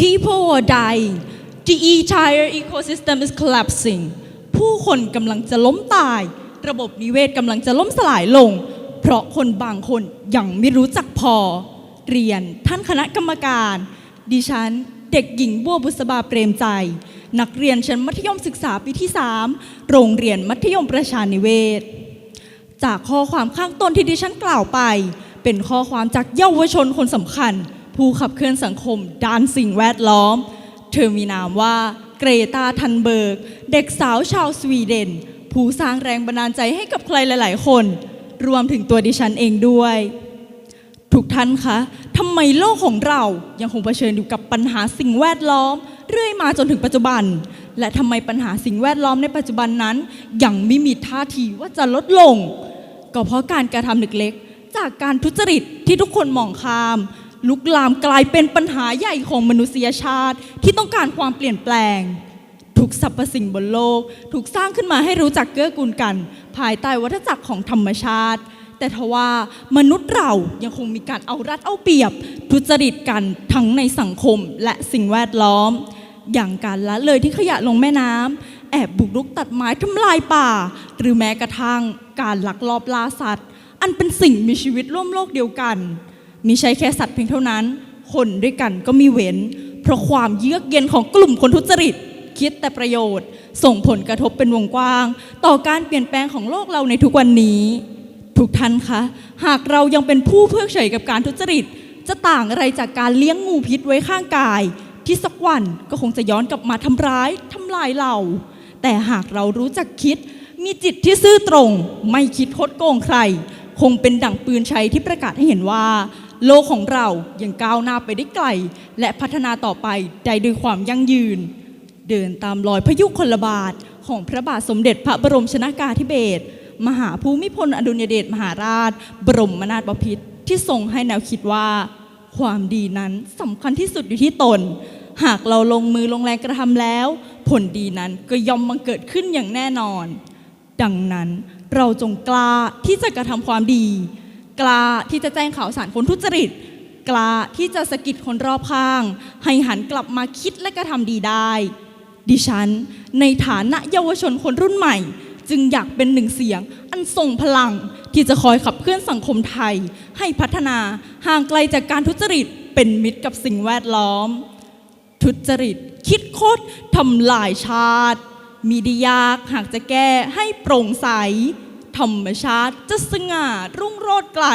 are dying the entire ecosystem is collapsing ผู้คนกำลังจะล้มตาย ระบบนิเวศกำลังจะล้มสลายลง เพราะคนบางคนยังไม่รู้จักพอ เรียนท่านคณะกรรมการ ดิฉันเด็กหญิงบัวบุษบาเปรมใจ นักเรียนชั้นมัธยมศึกษาปีที่ 3 โรงเรียนมัธยมประชานิเวศ จากข้อความข้างต้นที่ดิฉันกล่าวไป เป็นข้อความจากเยาวชนคนสำคัญ ผู้ขับเคลื่อนสังคม ด้านสิ่งแวดล้อม เธอมีนามว่าเกรตาทันเบิร์ก เด็กสาวชาวสวีเดน ผู้สร้างแรงบันดาลใจให้กับใครหลาย ๆ คน รวมถึงตัวดิฉันเองด้วย ทุกท่านคะทำไมโลกของเรายังคงเผชิญอยู่กับปัญหาสิ่งแวดล้อม เรื่อยมาจนถึงปัจจุบัน และทำไมปัญหาสิ่งแวดล้อมในปัจจุบันนั้น ยังไม่มีท่าทีว่าจะลดลง ก็เพราะการกระทำเล็กๆจากการทุจริตที่ทุกคนมองข้าม ลุกลามกลายเป็นปัญหาใหญ่ของมนุษยชาติ ที่ต้องการความเปลี่ยนแปลง ทุกสรรพสิ่งบนโลก ถูกสร้างขึ้นมาให้รู้จักเกื้อกูลกัน ภายใต้วัฏจักรของธรรมชาติ แต่ทว่ามนุษย์เรายังคงมีการเอารัดเอาเปรียบ ทุจริตกันทั้งในสังคมและสิ่งแวดล้อม อย่างการละเลยที่ขยะลงแม่น้ำแอบบุกรุกตัดไม้ทำลายป่า หรือแม้กระทั่งการลักลอบล่าสัตว์ อันเป็นสิ่งมีชีวิตร่วมโลกเดียวกัน มีใช่แค่สัตว์เพียงเท่านั้น คนด้วยกันก็มีเว้น เพราะความเยือกเย็นของกลุ่มคนทุจริต คิดแต่ประโยชน์ ส่งผลกระทบเป็นวงกว้าง ต่อการเปลี่ยนแปลงของโลกเราในทุกวันนี้ ทุกท่านคะ หากเรายังเป็นผู้เพิกเฉยกับการทุจริต จะต่างอะไรจากการเลี้ยงงูพิษไว้ข้างกาย ที่สักวันก็คงจะย้อนกลับมาทำร้ายทำลายเรา แต่หากเรารู้จักคิด มีจิตที่ซื่อตรง ไม่คิดคดโกงใคร คงเป็นดั่งปืนชัยที่ประกาศให้เห็นว่า โลกของเรายังก้าวหน้าไปได้ไกล และพัฒนาต่อไปได้ด้วยความยั่งยืน เดินตามรอยพระยุคลบาทของพระบาทสมเด็จพระบรมชนากาธิเบศรมหาภูมิพลอดุลยเดชมหาราช บรมนาถบพิตรที่ทรงให้แนวคิดว่า ความดีนั้นสำคัญที่สุดอยู่ที่ตน หากเราลงมือลงแรงกระทำแล้ว ผลดีนั้นก็ย่อมบังเกิดขึ้นอย่างแน่นอน ดังนั้นเราจงกล้าที่จะกระทำความดี กล้าที่จะแจ้งข่าวสารคนทุจริต กล้าที่จะสะกิดคนรอบข้าง ให้หันกลับมาคิดและกระทำดีได้ ดิฉัน ในฐานะเยาวชนคนรุ่นใหม่ จึงอยากเป็นหนึ่งเสียง อันทรงพลังที่จะคอยขับเคลื่อนสังคมไทย ให้พัฒนาห่างไกลจากการทุจริตเป็นมิตรกับสิ่งแวดล้อม ทุจริต คิดโคตรทำลายชาติ มีดียากหากจะแก้ให้โปร่งใส ธรรมชาติจะสง่ารุ่งโรจน์ไกล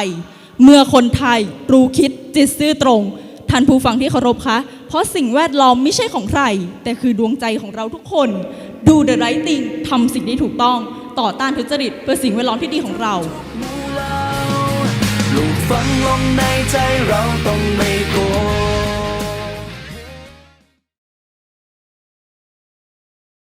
เมื่อคนไทยรู้คิดจิตซื่อตรง ท่านผู้ฟังที่เคารพคะ เพราะสิ่งแวดล้อมไม่ใช่ของใคร แต่คือดวงใจของเราทุกคน ดูเดอะไรติงทำสิ่งที่ถูกต้องต่อต้านทุจริตเพื่อสิ่งแวดล้อมที่ดีของเรา ลูกฝังลงในใจเราต้อง